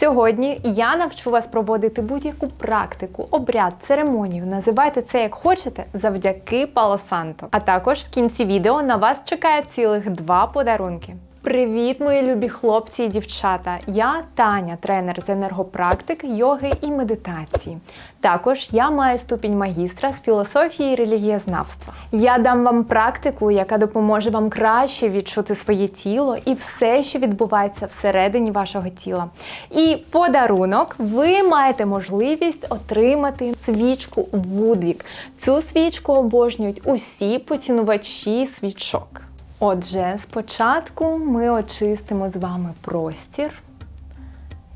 Сьогодні я навчу вас проводити будь-яку практику, обряд, церемонію. Називайте це як хочете завдяки Палосанто. А також в кінці відео на вас чекає цілих два подарунки. Привіт, мої любі хлопці і дівчата! Я Таня, тренер з енергопрактик, йоги і медитації. Також я маю ступінь магістра з філософії і релігієзнавства. Я дам вам практику, яка допоможе вам краще відчути своє тіло і все, що відбувається всередині вашого тіла. І подарунок ви маєте можливість отримати свічку Вудвік. Цю свічку обожнюють усі поцінувачі свічок. Отже, спочатку ми очистимо з вами простір.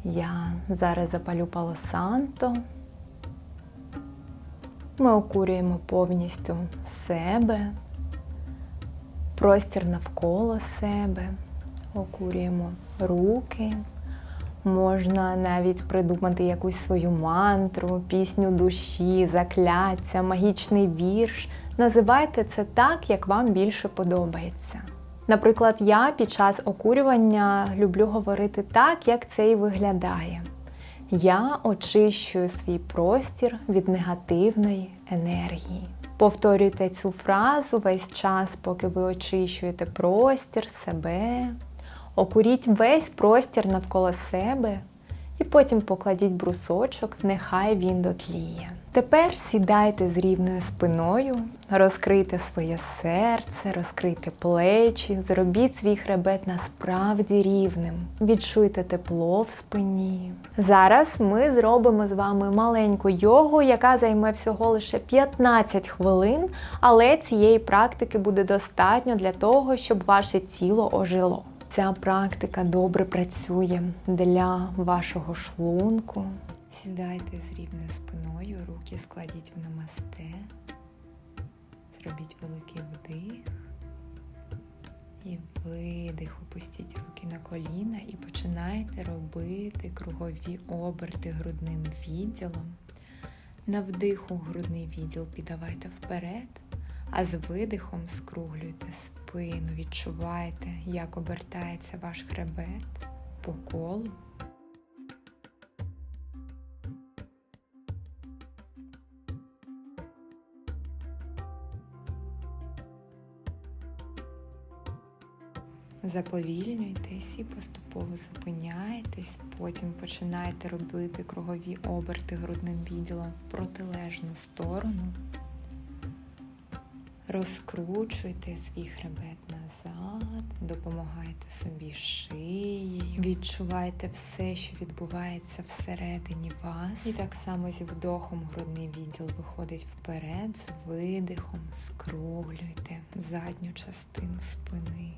Я зараз запалю палосанто. Ми окурюємо повністю себе, простір навколо себе, окурюємо руки. Можна навіть придумати якусь свою мантру, пісню душі, закляття, магічний вірш. Називайте це так, як вам більше подобається. Наприклад, я під час окурювання люблю говорити так, як це і виглядає. Я очищую свій простір від негативної енергії. Повторюйте цю фразу весь час, поки ви очищуєте простір себе. Окуріть весь простір навколо себе і потім покладіть брусочок, нехай він дотліє. Тепер сідайте з рівною спиною, розкрийте своє серце, розкрийте плечі, зробіть свій хребет насправді рівним. Відчуйте тепло в спині. Зараз ми зробимо з вами маленьку йогу, яка займе всього лише 15 хвилин, але цієї практики буде достатньо для того, щоб ваше тіло ожило. Ця практика добре працює для вашого шлунку. Сідайте з рівною спиною, руки складіть в намасте, зробіть великий вдих і видих. Опустіть руки на коліна і починайте робити кругові оберти грудним відділом. На вдиху грудний відділ піддавайте вперед, а з видихом скруглюйте спину, відчувайте, як обертається ваш хребет по колу. Заповільнюйтесь і поступово зупиняйтесь, потім починайте робити кругові оберти грудним відділом в протилежну сторону. Розкручуйте свій хребет назад, допомагайте собі шиєю, відчувайте все, що відбувається всередині вас. І так само зі вдохом грудний відділ виходить вперед, з видихом скруглюйте задню частину спини.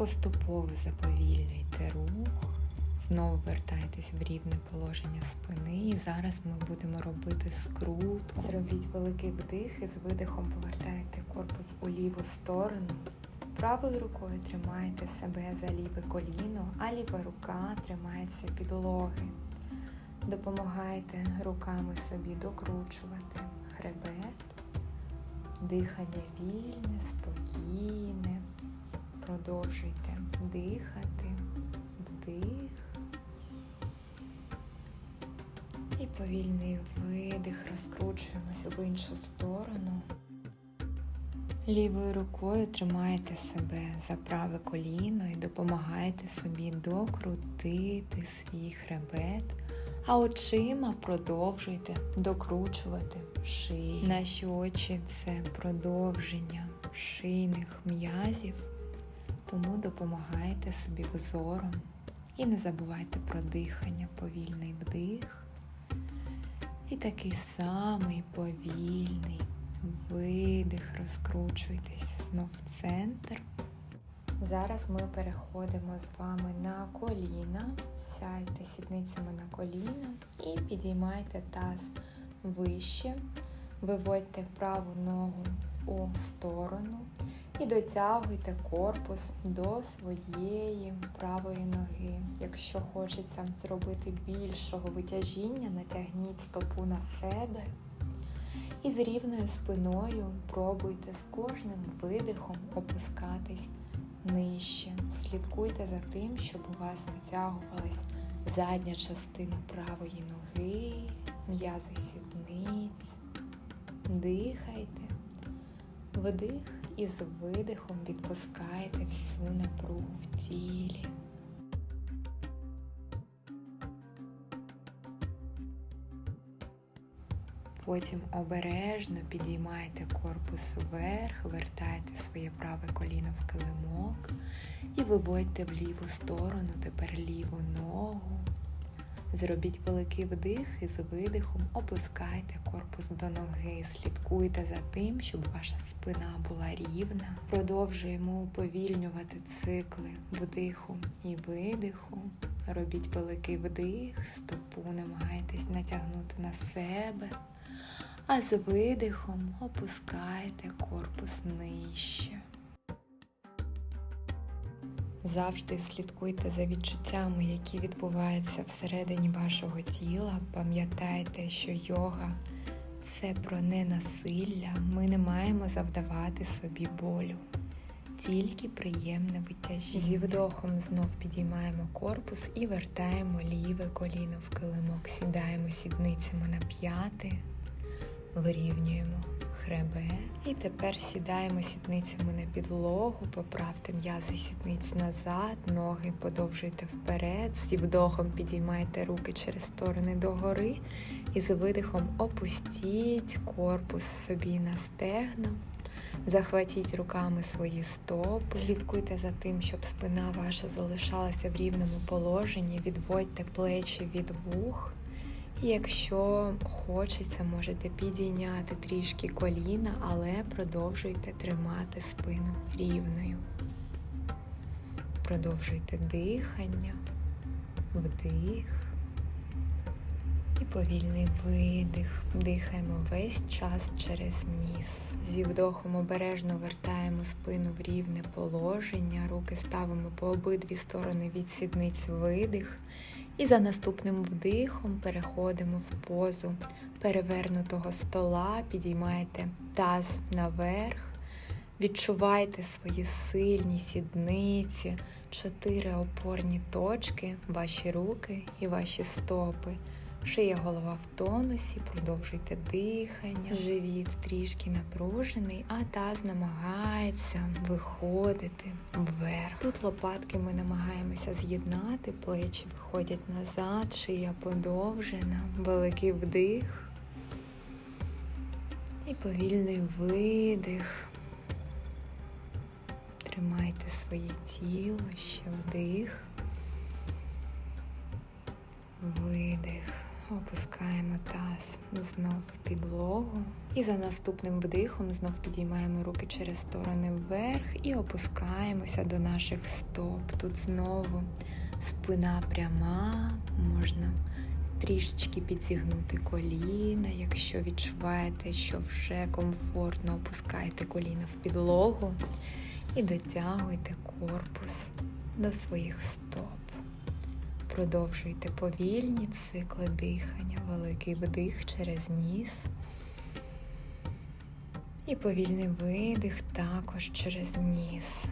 Поступово заповільнюйте рух, знову вертайтесь в рівне положення спини. І зараз ми будемо робити скрутку. Зробіть великий вдих і з видихом повертайте корпус у ліву сторону. Правою рукою тримайте себе за ліве коліно, а ліва рука тримається підлоги. Допомагайте руками собі докручувати хребет, дихання вільне, спокійне. Продовжуйте дихати, вдих і повільний видих, розкручуємося в іншу сторону. Лівою рукою тримаєте себе за праве коліно і допомагаєте собі докрутити свій хребет, а очима продовжуйте докручувати шию. Наші очі це продовження шийних м'язів. Тому допомагайте собі взором. І не забувайте про дихання, повільний вдих. І такий самий повільний видих, розкручуйтесь знов в центр. Зараз ми переходимо з вами на коліна, сядьте сідницями на коліна і підіймайте таз вище, виводьте праву ногу у сторону і дотягуйте корпус до своєї правої ноги. Якщо хочеться зробити більшого витяжіння, натягніть стопу на себе. І з рівною спиною пробуйте з кожним видихом опускатись нижче. Слідкуйте за тим, щоб у вас витягувалась задня частина правої ноги, м'язи сідниць. Дихайте. Вдих і з видихом відпускайте всю напругу в тілі. Потім обережно підіймайте корпус вверх, вертайте своє праве коліно в килимок і виводьте в ліву сторону тепер ліву ногу. Зробіть великий вдих і з видихом опускайте корпус до ноги. Слідкуйте за тим, щоб ваша спина була рівна. Продовжуємо уповільнювати цикли вдиху і видиху. Робіть великий вдих, стопу намагайтесь натягнути на себе. А з видихом опускайте корпус нижче. Завжди слідкуйте за відчуттями, які відбуваються всередині вашого тіла. Пам'ятайте, що йога це про ненасилля. Ми не маємо завдавати собі болю, тільки приємне витяжіння. Зі вдохом знов підіймаємо корпус і вертаємо ліве коліно в килимок. Сідаємо сідницями на п'яти, вирівнюємо хребет. І тепер сідаємо сідницями на підлогу, поправте м'язи сідниць назад, ноги подовжуйте вперед, зі вдохом підіймайте руки через сторони догори і з видихом опустіть корпус собі на стегна. Захватіть руками свої стопи, слідкуйте за тим, щоб спина ваша залишалася в рівному положенні, відводьте плечі від вух. Якщо хочеться, можете підійняти трішки коліна, але продовжуйте тримати спину рівною. Продовжуйте дихання, вдих і повільний видих. Дихаємо весь час через ніс. Зі вдохом обережно вертаємо спину в рівне положення, руки ставимо по обидві сторони від сідниць видих. І за наступним вдихом переходимо в позу перевернутого стола, підіймаєте таз наверх, відчувайте свої сильні сідниці, чотири опорні точки, ваші руки і ваші стопи. Шия голова в тонусі, продовжуйте дихання, живіт трішки напружений, а таз намагається виходити вверх. Тут лопатки ми намагаємося з'єднати, плечі виходять назад, шия подовжена, великий вдих і повільний видих. Тримайте своє тіло, ще вдих, видих. Опускаємо таз знов в підлогу. І за наступним вдихом знов підіймаємо руки через сторони вверх і опускаємося до наших стоп. Тут знову спина пряма, можна трішечки підзігнути коліна. Якщо відчуваєте, що вже комфортно опускайте коліна в підлогу і дотягуйте корпус до своїх стоп. Продовжуйте повільні цикли дихання, великий вдих через ніс. І повільний видих також через ніс.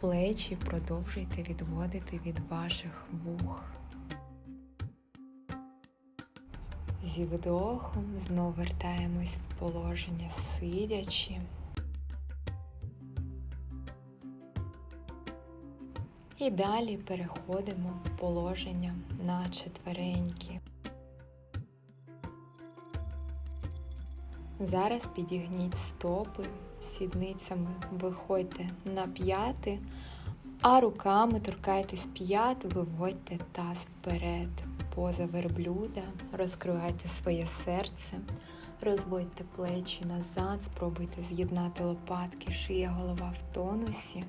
Плечі продовжуйте відводити від ваших вух. Зі вдохом знов вертаємось в положення сидячи. І далі переходимо в положення на четвереньки. Зараз підігніть стопи сідницями, виходьте на п'яти, а руками торкайтесь п'ят, виводьте таз вперед, поза верблюда, розкривайте своє серце, розводьте плечі назад, спробуйте з'єднати лопатки, шия, голова в тонусі.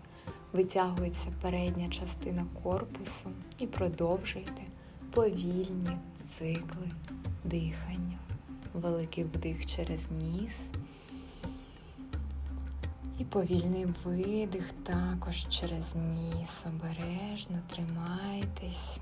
Витягується передня частина корпусу і продовжуйте повільні цикли дихання. Великий вдих через ніс. І повільний видих також через ніс. Обережно тримайтесь.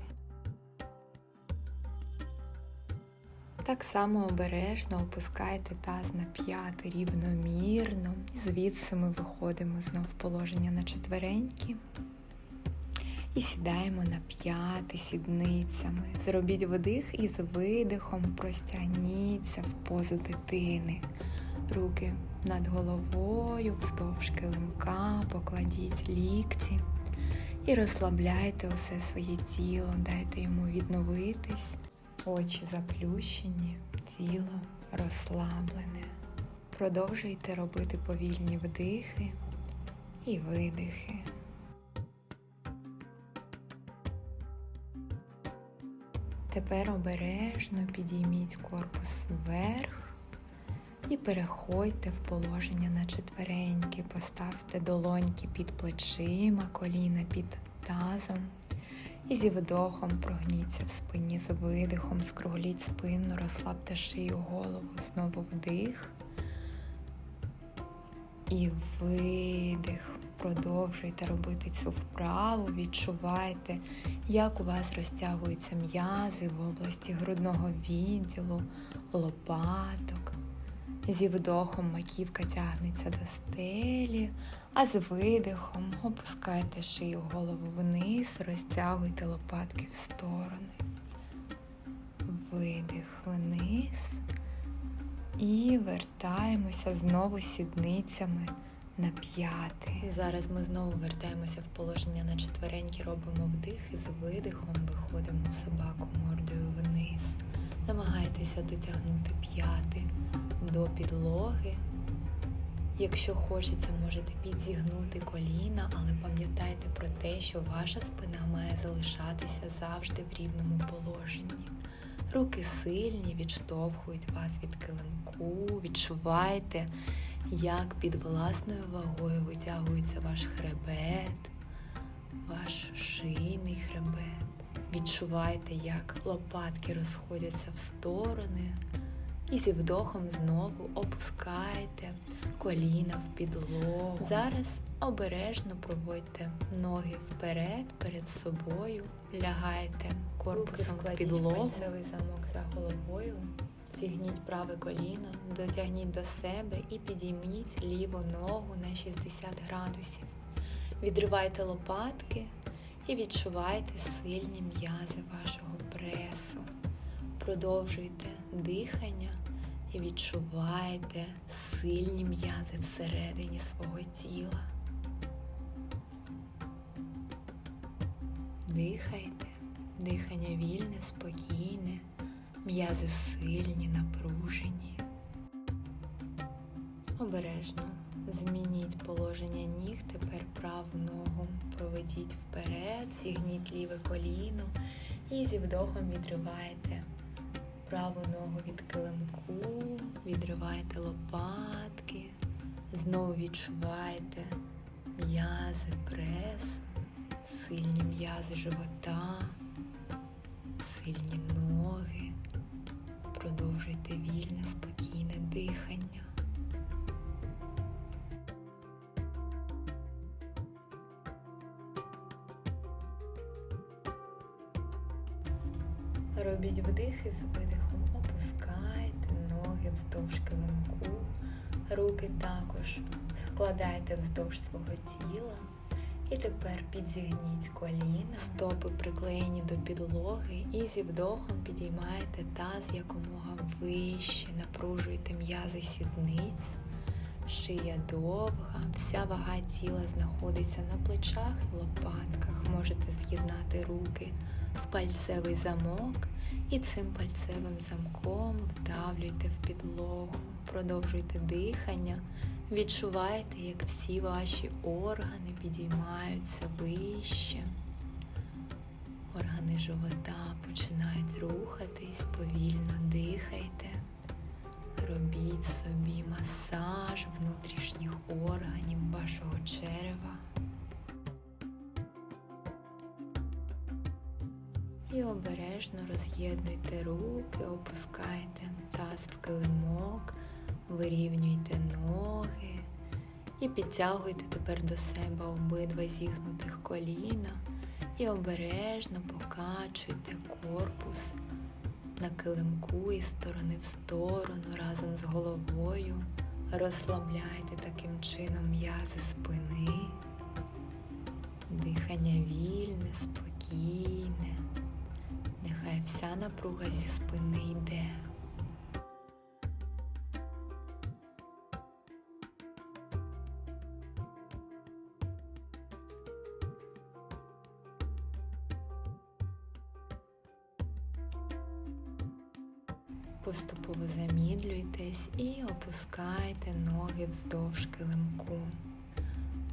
Так само обережно опускайте таз на п'яти рівномірно. Звідси ми виходимо знов в положення на четвереньки. І сідаємо на п'яти сідницями. Зробіть вдих і з видихом простягніться в позу дитини. Руки над головою, вздовж килимка, покладіть лікті і розслабляйте усе своє тіло, дайте йому відновитись. Очі заплющені, тіло розслаблене. Продовжуйте робити повільні вдихи і видихи. Тепер обережно підійміть корпус вверх і переходьте в положення на четвереньки. Поставте долоньки під плечима, коліна під тазом. І зі вдохом прогніться в спині, з видихом, скругліть спину, розслабте шию, голову, знову вдих. І видих. Продовжуйте робити цю вправу, відчувайте, як у вас розтягуються м'язи в області грудного відділу, лопаток. Зі вдохом маківка тягнеться до стелі, а з видихом опускайте шию голову вниз, розтягуйте лопатки в сторони. Видих вниз. І вертаємося знову сідницями на п'яти. Зараз ми знову вертаємося в положення на четверенькі, робимо вдих і з видихом виходимо в собаку мордою вниз. Намагайтеся дотягнути п'яти до підлоги. Якщо хочеться, можете підзігнути коліна, але пам'ятайте про те, що ваша спина має залишатися завжди в рівному положенні. Руки сильні, відштовхують вас від килимку, відчувайте, як під власною вагою витягується ваш хребет, ваш шийний хребет. Відчувайте, як лопатки розходяться в сторони. І зі вдохом знову опускайте коліна в підлогу. Зараз обережно проводьте ноги вперед, перед собою, лягайте корпусом в підлогу. Пальцевий замок за головою. Зігніть праве коліно, дотягніть до себе і підійміть ліву ногу на 60 градусів. Відривайте лопатки і відчувайте сильні м'язи вашого пресу. Продовжуйте дихання і відчувайте сильні м'язи всередині свого тіла. Дихайте, дихання вільне, спокійне, м'язи сильні, напружені. Обережно змініть положення ніг, тепер праву ногу проведіть вперед, зігніть ліве коліно і зі вдохом відривайте праву ногу від килимку, відривайте лопатки, знову відчувайте м'язи пресу, сильні м'язи живота, сильні ноги. Руки також складайте вздовж свого тіла. І тепер підзігніть коліна, стопи приклеєні до підлоги. І зі вдохом підіймаєте таз якомога вище, напружуйте м'язи сідниць, шия довга, вся вага тіла знаходиться на плечах і лопатках. Можете з'єднати руки в пальцевий замок. І цим пальцевим замком вдавлюйте в підлогу, продовжуйте дихання, відчувайте, як всі ваші органи підіймаються вище. Органи живота починають рухатись, повільно дихайте. Робіть собі масаж внутрішніх органів вашого черева. І обережно роз'єднуйте руки, опускайте таз в килимок, вирівнюйте ноги і підтягуйте тепер до себе обидва зігнутих коліна і обережно покачуйте корпус на килимку із сторони в сторону разом з головою. Розслабляйте таким чином м'язи спини. Дихання вільне, спокійне. Нехай вся напруга зі спини йде. Поступово замідлюйтесь і опускайте ноги вздовж килимку.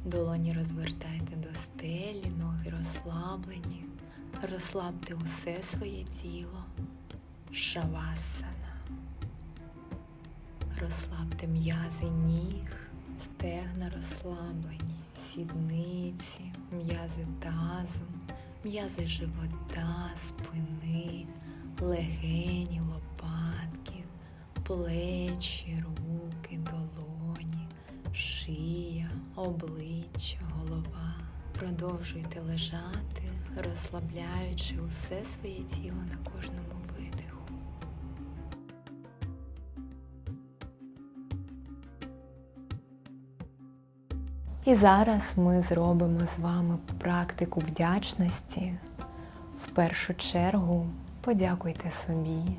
Долоні розвертайте до стелі, ноги розслаблені. Розслабте усе своє тіло. Шавасана. Розслабте м'язи ніг, стегна розслаблені, сідниці, м'язи тазу, м'язи живота, спини, легені, лопатки, плечі, руки, долоні, шия, обличчя, голова. Продовжуйте лежати, розслабляючи усе своє тіло на кожному видиху. І зараз ми зробимо з вами практику вдячності. В першу чергу подякуйте собі,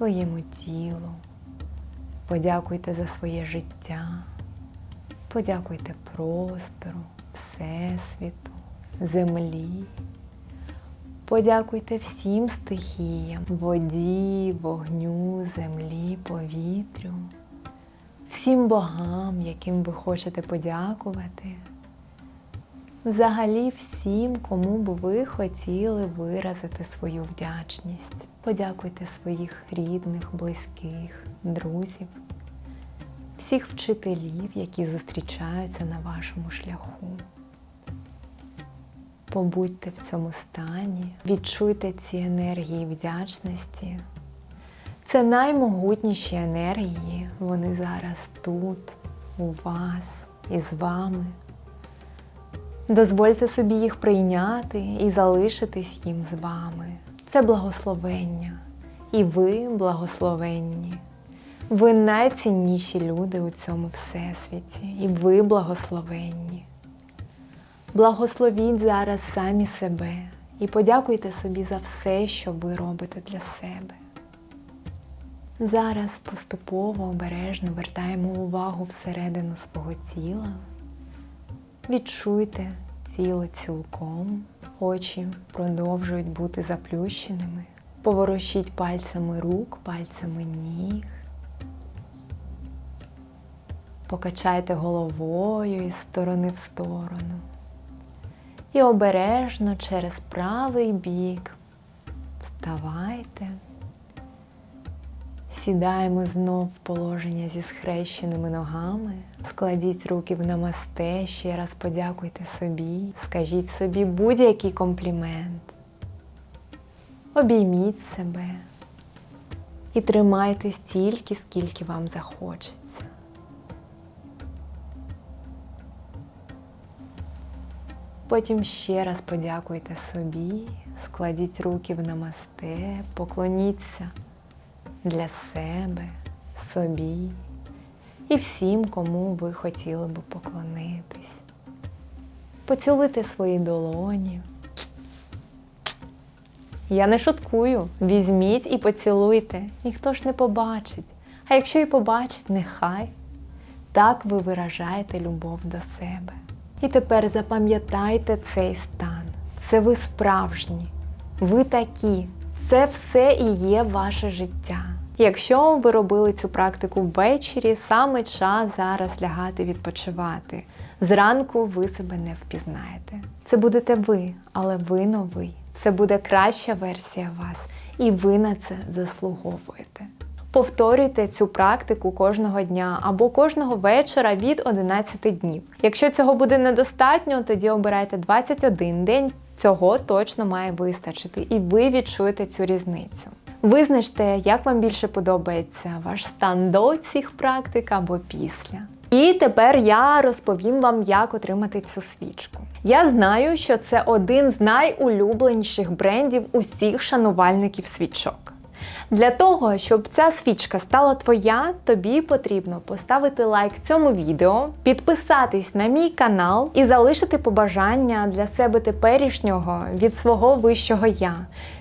своєму тілу, подякуйте за своє життя, подякуйте простору, Всесвіту, землі. Подякуйте всім стихіям воді, вогню, землі, повітрю, всім богам, яким ви хочете подякувати. Взагалі всім, кому б ви хотіли виразити свою вдячність. Подякуйте своїх рідних, близьких, друзів, всіх вчителів, які зустрічаються на вашому шляху. Побудьте в цьому стані, відчуйте ці енергії вдячності. Це наймогутніші енергії, вони зараз тут, у вас і з вами. Дозвольте собі їх прийняти і залишитись їм з вами. Це благословення. І ви благословенні. Ви найцінніші люди у цьому всесвіті, і ви благословенні. Благословіть зараз самі себе і подякуйте собі за все, що ви робите для себе. Зараз поступово обережно вертаємо увагу всередину свого тіла. Відчуйте тіло цілком, очі продовжують бути заплющеними. Поворушіть пальцями рук, пальцями ніг. Покачайте головою із сторони в сторону. І обережно через правий бік вставайте. Сідаємо знов в положення зі схрещеними ногами. Складіть руки в намасте, ще раз подякуйте собі, скажіть собі будь-який комплімент. Обійміть себе і тримайте стільки, скільки вам захочеться. Потім ще раз подякуйте собі, складіть руки в намасте, поклоніться для себе, собі і всім, кому ви хотіли би поклонитись. Поцілуйте свої долоні. Я не шуткую. Візьміть і поцілуйте. Ніхто ж не побачить. А якщо і побачить, нехай. Так ви виражаєте любов до себе. І тепер запам'ятайте цей стан. Це ви справжні. Ви такі. Це все і є ваше життя. Якщо ви робили цю практику ввечері, саме час зараз лягати відпочивати. Зранку ви себе не впізнаєте. Це будете ви, але ви новий. Це буде краща версія вас, і ви на це заслуговуєте. Повторюйте цю практику кожного дня або кожного вечора від 11 днів. Якщо цього буде недостатньо, тоді обирайте 21 день. Цього точно має вистачити, і ви відчуєте цю різницю. Визначте, як вам більше подобається ваш стан до цих практик або після. І тепер я розповім вам, як отримати цю свічку. Я знаю, що це один з найулюбленіших брендів усіх шанувальників свічок. Для того, щоб ця свічка стала твоя, тобі потрібно поставити лайк цьому відео, підписатись на мій канал і залишити побажання для себе теперішнього від свого вищого я.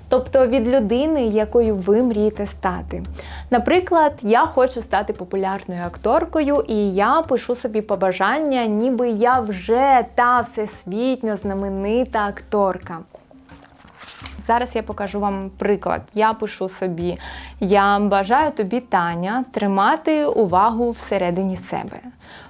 Тобто від людини, якою ви мрієте стати. Наприклад, я хочу стати популярною акторкою, і я пишу собі побажання, ніби я вже та всесвітньо знаменита акторка. Зараз я покажу вам приклад. Я пишу собі: я бажаю тобі, Таня, тримати увагу всередині себе.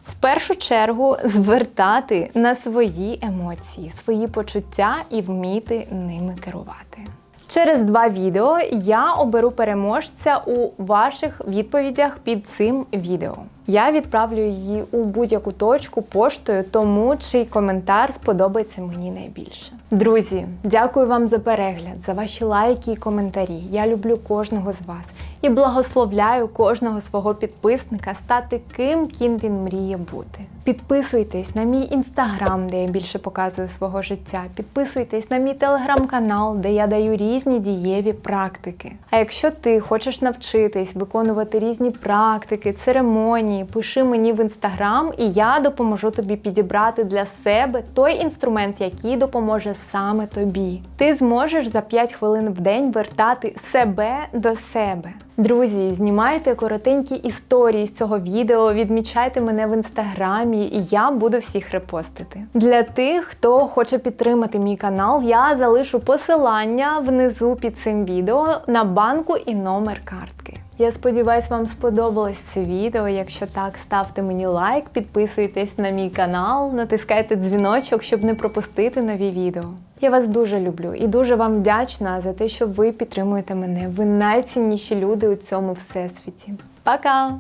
В першу чергу звертати на свої емоції, свої почуття і вміти ними керувати. Через два відео я оберу переможця у ваших відповідях під цим відео. Я відправлю її у будь-яку точку поштою, тому чий коментар сподобається мені найбільше. Друзі, дякую вам за перегляд, за ваші лайки і коментарі. Я люблю кожного з вас і благословляю кожного свого підписника стати ким ким він мріє бути. Підписуйтесь на мій інстаграм, де я більше показую свого життя. Підписуйтесь на мій телеграм-канал, де я даю різні дієві практики. А якщо ти хочеш навчитись виконувати різні практики, церемонії, пиши мені в інстаграм, і я допоможу тобі підібрати для себе той інструмент, який допоможе саме тобі. Ти зможеш за 5 хвилин в день вертати себе до себе. Друзі, знімайте коротенькі історії з цього відео, відмічайте мене в інстаграмі, і я буду всіх репостити. Для тих, хто хоче підтримати мій канал, я залишу посилання внизу під цим відео на банку і номер картки. Я сподіваюсь, вам сподобалось це відео. Якщо так, ставте мені лайк, підписуйтесь на мій канал, натискайте дзвіночок, щоб не пропустити нові відео. Я вас дуже люблю і дуже вам вдячна за те, що ви підтримуєте мене. Ви найцінніші люди у цьому всесвіті. Пока!